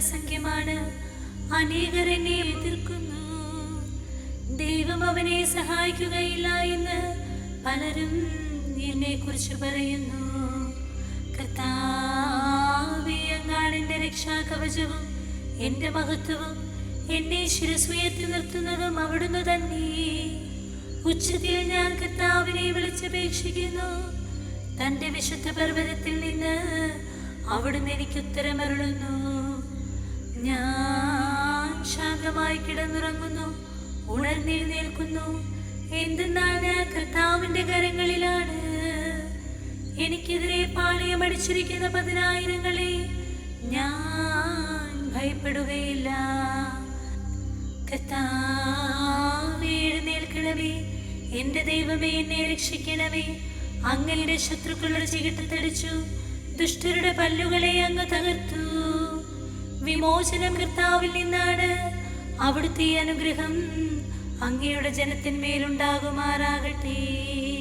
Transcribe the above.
സംഖ്യമാണ് അനേകർ എന്നെ എതിർക്കുന്നു. ദൈവം അവനെ സഹായിക്കുകയില്ല എന്ന് പലരും എന്നെ കുറിച്ച് പറയുന്നു കർത്താവിയങ്ങാണ് എന്റെ രക്ഷാകവചവും എന്റെ മഹത്വവും എന്നെ ശിരസുയർത്തി നിർത്തുന്നതും അവിടുന്ന് തന്നെ. ഉച്ചത്തിൽ ഞാൻ കർത്താവിനെ വിളിച്ചപേക്ഷിക്കുന്നു. തന്റെ വിശുദ്ധ പർവതത്തിൽ നിന്ന് അവിടുന്ന് എനിക്ക് ഉത്തരമരുളുന്നു. ഞാൻ ശാന്തമായി കിടന്നുറങ്ങുന്നു ഉണർന്നെഴുന്നേൽക്കുന്നു. എന്തെന്നാൽ ഞാൻ കർത്താവിന്റെ കരങ്ങളിലാണ്? എനിക്കെതിരെ പാളയമടിച്ചിരിക്കുന്ന പതിനായിരങ്ങളെ ഞാൻ ഭയപ്പെടുകയില്ല. കർത്താവേ എഴുന്നേൽക്കണമേ. എന്റെ ദൈവമേ എന്നെ രക്ഷിക്കണമേ. അങ്ങയുടെ ശത്രുക്കളുടെ ചികിട്ടത്തടിച്ചു ദുഷ്ടരുടെ പല്ലുകളെ അങ്ങ് തകർത്തു വിമോചനം കർത്താവിൽ നിന്നാണ്. അവിടുത്തെ അനുഗ്രഹം അങ്ങയുടെ ജനത്തിന്മേലുണ്ടാകുമാറാകട്ടെ.